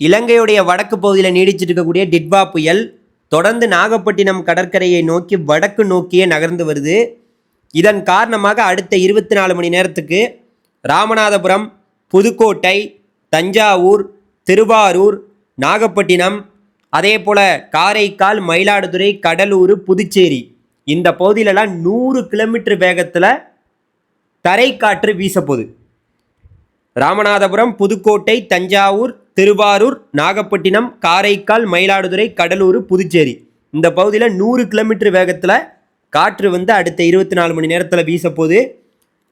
இலங்கையுடைய வடக்கு பகுதியில் நீடிச்சிட்டு இருக்கக்கூடிய டிட்வா புயல் தொடர்ந்து நாகப்பட்டினம் கடற்கரையை நோக்கி வடக்கு நோக்கியே நகர்ந்து வருது. இதன் காரணமாக அடுத்த இருபத்தி நாலு மணி நேரத்துக்கு ராமநாதபுரம் புதுக்கோட்டை தஞ்சாவூர் திருவாரூர் நாகப்பட்டினம் அதே போல் காரைக்கால் மயிலாடுதுறை கடலூர் புதுச்சேரி இந்த பகுதியிலலாம் நூறு கிலோமீட்டர் வேகத்தில் தரைக்காற்று வீசப்போகுது. ராமநாதபுரம் புதுக்கோட்டை தஞ்சாவூர் திருவாரூர் நாகப்பட்டினம் காரைக்கால் மயிலாடுதுறை கடலூர் புதுச்சேரி. இந்த பகுதியில் நூறு கிலோமீட்டர் வேகத்தில் காற்று வந்து அடுத்த இருபத்தி நாலு மணி நேரத்தில் வீசப்போகுது.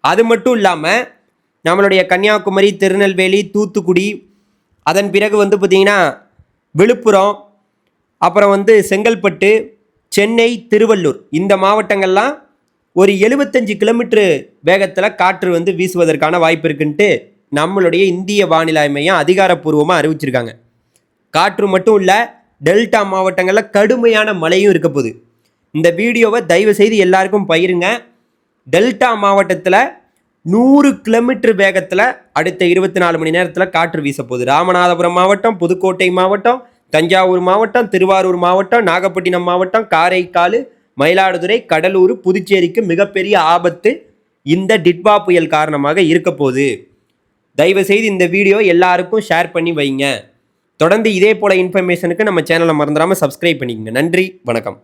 அது மட்டும் இல்லாமல் நம்மளுடைய கன்னியாகுமரி திருநெல்வேலி தூத்துக்குடி அதன் பிறகு வந்து பார்த்திங்கன்னா விழுப்புரம் அப்புறம் வந்து செங்கல்பட்டு சென்னை திருவள்ளூர் இந்த மாவட்டங்கள்லாம் ஒரு எழுபத்தஞ்சு கிலோமீட்டர் வேகத்தில் காற்று வந்து வீசுவதற்கான வாய்ப்பு இருக்குன்ட்டு நம்மளுடைய இந்திய வானிலை மையம் அதிகாரப்பூர்வமாக அறிவிச்சிருக்காங்க. காற்று மட்டும் இல்லை டெல்டா மாவட்டங்களில் கடுமையான மழையும் இருக்க போகுது. இந்த வீடியோவை தயவு செய்து எல்லாருக்கும் பயிருங்க டெல்டா மாவட்டத்தில் நூறு கிலோமீட்டர் வேகத்தில் அடுத்த இருபத்தி நாலு மணி நேரத்தில் காற்று வீச போகுது. ராமநாதபுரம் மாவட்டம் புதுக்கோட்டை மாவட்டம் தஞ்சாவூர் மாவட்டம் திருவாரூர் மாவட்டம் நாகப்பட்டினம் மாவட்டம் காரைக்கால் மயிலாடுதுறை கடலூர் புதுச்சேரிக்கு மிகப்பெரிய ஆபத்து இந்த டிட்வா புயல் காரணமாக இருக்க போகுது. தயவு செய்து இந்த வீடியோ எல்லாருக்கும் ஷேர் பண்ணி வைங்க. தொடர்ந்து இதே போல் இன்ஃபர்மேஷனுக்கு நம்ம சேனலை மறந்துடாமல் சப்ஸ்கிரைப் பண்ணிக்கங்க. நன்றி வணக்கம்.